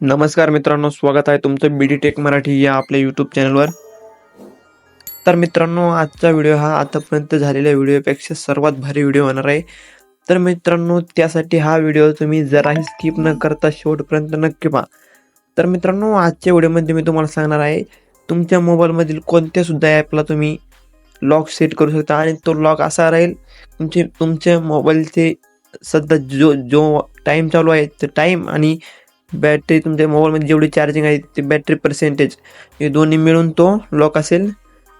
नमस्कार मित्रांनो स्वागत आहे तुमचं बी डी टेक मराठी या आपल्या यूट्यूब चॅनलवर तर मित्रांनो आजचा व्हिडिओ हा आतापर्यंत झालेल्या व्हिडिओपेक्षा सर्वात भारी व्हिडिओ होणार आहे. तर मित्रांनो त्यासाठी हा व्हिडिओ तुम्ही जराही स्किप न करता शेवटपर्यंत नक्की पहा. तर मित्रांनो आजच्या व्हिडिओमध्ये मी तुम्हाला सांगणार आहे तुमच्या मोबाईलमधील कोणत्या सुद्धा ॲपला तुम्ही लॉक सेट करू शकता आणि तो लॉक असा राहील तुमचे तुमच्या मोबाईलचे सध्या जो जो टाईम चालू आहे ते टाईम आणि बॅटरी तुमच्या मोबाईलमध्ये जेवढी चार्जिंग आहे ते बॅटरी पर्सेंटेज हे दोन्ही मिळून तो लॉक असेल.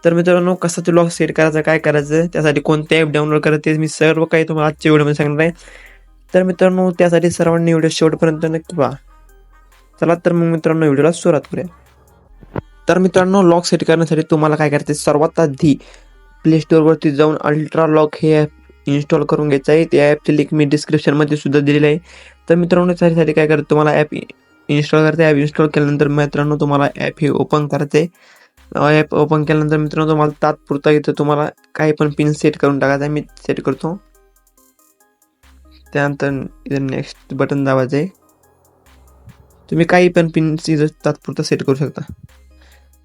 तर मित्रांनो कसा तो लॉक सेट करायचा काय करायचं त्यासाठी कोणते ॲप डाउनलोड करायचं ते मी सर्व काही तुम्हाला आजच्या व्हिडिओमध्ये सांगणार आहे. तर मित्रांनो त्यासाठी सर्वांनी व्हिडिओ शेवटपर्यंत नक्की पहा. चला तर मग मित्रांनो व्हिडिओला सुरुवात करूया. तर मित्रांनो लॉक सेट करण्यासाठी तुम्हाला काय करायचं सर्वात आधी प्ले स्टोअरवरती जाऊन अल्ट्रा लॉक हे ॲप इन्स्टॉल करून घ्यायचं आहे. त्या ॲपची लिंक मी डिस्क्रिप्शनमध्ये सुद्धा दिलेली आहे. तर मित्रांनो त्यासाठी काय करायचं तुम्हाला ॲप इन्स्टॉल करायचं ॲप इन्स्टॉल केल्यानंतर मित्रांनो तुम्हाला ॲप हे ओपन करायचं आहे ॲप ओपन केल्यानंतर मित्रांनो तुम्हाला तात्पुरता इथं तुम्हाला काही पण पिन सेट करून टाकायचं आहे. मी सेट करतो. त्यानंतर इथं नेक्स्ट बटन दाबायचं आहे. तुम्ही काही पण पिन इथं तात्पुरता सेट करू शकता.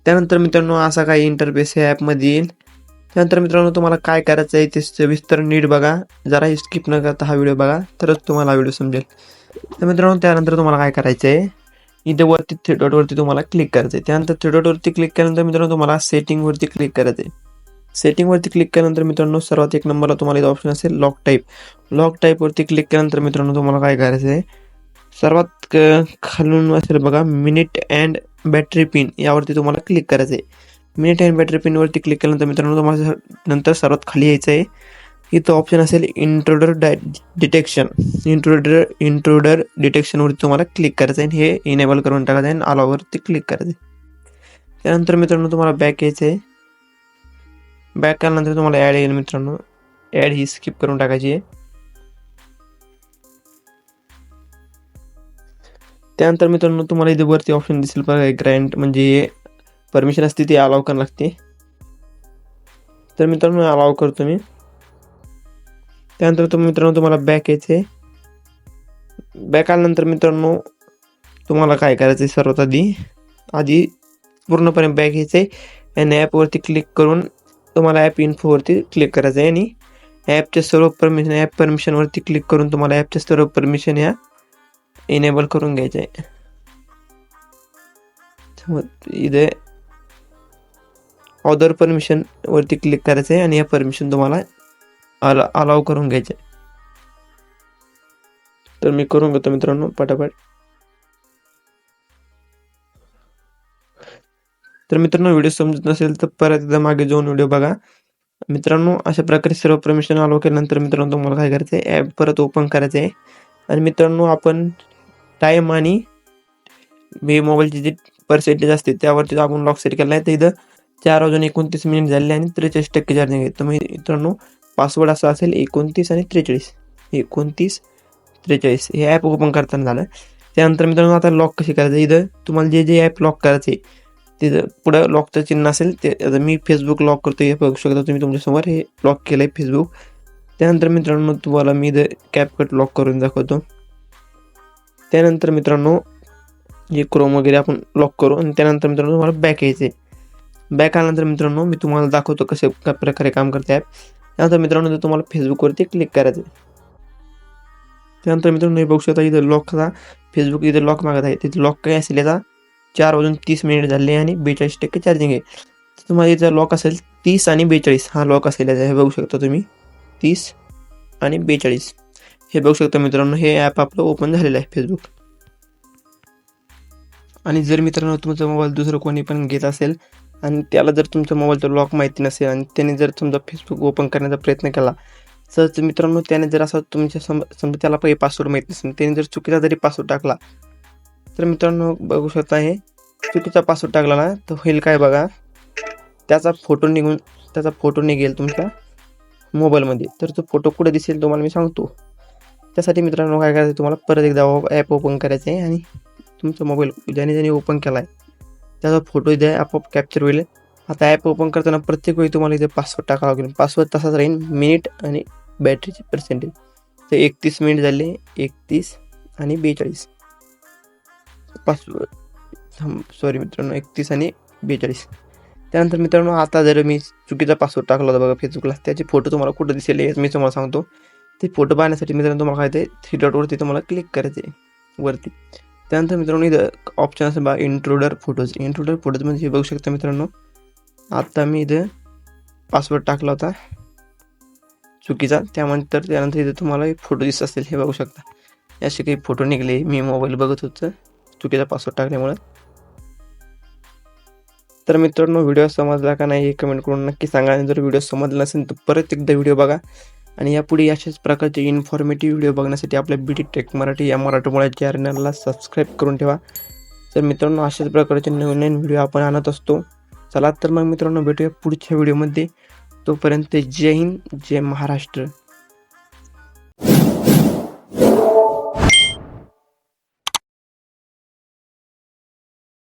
त्यानंतर मित्रांनो असा काही इंटरफेस या ॲपमध्ये येईल. त्यानंतर मित्रांनो तुम्हाला काय करायचं आहे ते सविस्तर नीट बघा. जराही स्किप न करता हा व्हिडिओ बघा तरच तुम्हाला व्हिडिओ समजेल. तर मित्रांनो त्यानंतर तुम्हाला काय करायचं आहे? इथे वरती थ्री डॉटवरती तुम्हाला क्लिक करायचं आहे. त्यानंतर थ्री डॉटवरती क्लिक केल्यानंतर मित्रांनो तुम्हाला सेटिंगवरती क्लिक करायचं आहे. सेटिंगवरती क्लिक केल्यानंतर मित्रांनो सर्वात एक नंबरला तुम्हाला इथं ऑप्शन असेल लॉक टाईप लॉक टाईपवरती क्लिक केल्यानंतर मित्रांनो तुम्हाला काय करायचं आहे? सर्वात खालून असेल बघा मिनिट अँड बॅटरी पिन यावरती तुम्हाला क्लिक करायचं आहे. मिनिट अँड बॅटरी पिनवरती क्लिक केल्यानंतर मित्रांनो तुम्हाला नंतर सर्वात खाली यायचं आहे इथं ऑप्शन असेल intruder die detection intruder intruder डिटेक्शनवरती तुम्हाला क्लिक करायचं आहे आणि हे इनेबल करून टाकायचं आहे आणि अलावरती क्लिक करायचं आहे. त्यानंतर मित्रांनो तुम्हाला बॅक यायचं आहे. बॅक आल्यानंतर तुम्हाला ॲड येईल मित्रांनो. ॲड ही स्किप करून टाकायची आहे. त्यानंतर मित्रांनो तुम्हाला इथे वरती ऑप्शन दिसेल बघा ग्रँट म्हणजे परमिशन असते ती अलाव करावं लागते. तर मित्रांनो अलाव करतो मी. त्यानंतर तुम्ही मित्रांनो तुम्हाला बॅक येते. बॅक आल्यानंतर मित्रांनो तुम्हाला काय करायचं आहे सर्वात आधी? आधी पूर्णपणे बॅक यायचं आहे आणि ॲपवरती क्लिक करून तुम्हाला ॲप इन्फोवरती क्लिक करायचं आहे आणि ॲपच्या सर्व परमिशन ॲप परमिशनवरती क्लिक करून तुम्हाला ॲपच्या सर्व परमिशन ह्या इनेबल करून घ्यायचं आहे मग इथे ऑदर परमिशनवरती क्लिक करायचं आहे आणि या परमिशन तुम्हाला अला अलाव करून घ्यायचे तर मी करून घेतो मित्रांनो पटापट. तर मित्रांनो व्हिडिओ समजत नसेल तर परत एकदा मागे जाऊन व्हिडिओ बघा. मित्रांनो अशा प्रकारे सर्व परमिशन अलाव केल्यानंतर मित्रांनो तुम्हाला काय करायचं आहे ॲप परत ओपन करायचं आहे आणि मित्रांनो आपण टाईम आणि मी मोबाईलची जी पर्सेंटेज असते त्यावरती आपण लॉक सेट केला आहे तर इथं चार वाजून एकोणतीस मिनिट झाले आणि त्रेचाळीस टक्के चार्जिंग आहे तर मित्रांनो पासवर्ड असा असेल एकोणतीस आणि त्रेचाळीस. एकोणतीस त्रेचाळीस. हे ॲप ओपन करताना झालं. त्यानंतर मित्रांनो आता लॉक कशी करायचं? इथं तुम्हाला जे जे ॲप लॉक करायचे तिथं पुढं लॉकचं चिन्ह असेल ते आता मी फेसबुक लॉक करतो हे बघू शकता तुम्ही तुमच्यासमोर हे लॉक केलं आहे फेसबुक त्यानंतर मित्रांनो तुम्हाला मी इथं कॅपकट लॉक करून दाखवतो. त्यानंतर मित्रांनो जे क्रोम वगैरे आपण लॉक करू आणि त्यानंतर मित्रांनो तुम्हाला बॅक यायचं आहे बॅक आल्यानंतर मित्रांनो मी तुम्हाला दाखवतो कसे काय प्रकारे काम करते ॲप त्यानंतर मित्रांनो ते तुम्हाला फेसबुकवरती क्लिक करायचं त्यानंतर मित्रांनो हे बघू शकता इथं लॉकचा फेसबुक इथं लॉक मागत आहे. तिथे लॉक काही असेल याचा? चार वाजून तीस मिनिट झाले आणि बेचाळीस टक्के चार्जिंग आहे. तर तुम्हाला इथं लॉक असेल तीस आणि बेचाळीस. हा लॉक असेल याचा. हे बघू शकता तुम्ही. तीस आणि बेचाळीस. हे बघू शकता मित्रांनो हे ॲप आपलं ओपन झालेलं आहे फेसबुक आणि जर मित्रांनो तुमचा मोबाईल दुसरं कोणी पण घेत असेल आणि त्याला जर तुमच्या मोबाईलचं लॉक माहिती नसेल आणि त्याने जर तुमचा फेसबुक ओपन करण्याचा प्रयत्न केला तर मित्रांनो त्याने जर असं तुमच्या सम समजा त्याला पहिले पासवर्ड माहीत नसेल त्याने जर चुकीचा जरी पासवर्ड टाकला तर मित्रांनो बघू शकता हे चुकीचा पासवर्ड टाकला ना तर होईल काय बघा त्याचा फोटो निघून त्याचा फोटो निघेल तुमच्या मोबाईलमध्ये. तर तो फोटो कुठे दिसेल तुम्हाला मी सांगतो. त्यासाठी मित्रांनो काय करायचं तुम्हाला परत एकदा ॲप ओपन करायचं आहे आणि तुमचा मोबाईल ज्याने ज्याने ओपन केला आहे त्याचा फोटो इथे आपोआप कॅप्चर होईल. आता ॲप ओपन करताना प्रत्येक वेळी तुम्हाला इथे पासवर्ड टाकावा लागेल. पासवर्ड तसाच राहील. मिनिट आणि बॅटरीचे पर्सेंटेज तर एकतीस मिनिट झाले. एकतीस आणि बेचाळीस. पासवर्ड सॉरी मित्रांनो. एकतीस आणि बेचाळीस. त्यानंतर मित्रांनो आता जर मी चुकीचा पासवर्ड टाकला होता बघा फेसबुकला त्याचे फोटो तुम्हाला कुठं दिसेल हे मी तुम्हाला सांगतो. ते फोटो पाहण्यासाठी मित्रांनो तुम्हाला काय ते थ्री डॉटवरती तुम्हाला क्लिक करायचे आहे वरती. त्यानंतर मित्रांनो इथं ऑप्शन असेल बा इंट्रोडर फोटोज इंट्रोडर फोटोज म्हणजे हे बघू शकता मित्रांनो आत्ता मी इथं पासवर्ड टाकला होता चुकीचा. त्यानंतर त्यानंतर इथं तुम्हाला फोटो दिसत असेल हे बघू शकता. असे काही फोटो निघले मी मोबाईल बघत होतं चुकीचा पासवर्ड टाकल्यामुळं. तर मित्रांनो व्हिडिओ समजला का नाही हे कमेंट करून नक्की सांगा. आणि जर व्हिडिओ समजला नसेल तर परत एकदा व्हिडिओ बघा. आणि यापुढे अशाच प्रकारचे इन्फॉर्मेटिव्ह व्हिडिओ बघण्यासाठी आपल्या बी टी टेक मराठी या मराठमोळ्या चॅनलला सबस्क्राईब करून ठेवा. तर मित्रांनो अशाच प्रकारचे नवीन नवीन व्हिडिओ आपण आणत असतो. चला तर मग मित्रांनो भेटूया पुढच्या व्हिडिओमध्ये तोपर्यंत जय हिंद जय महाराष्ट्र.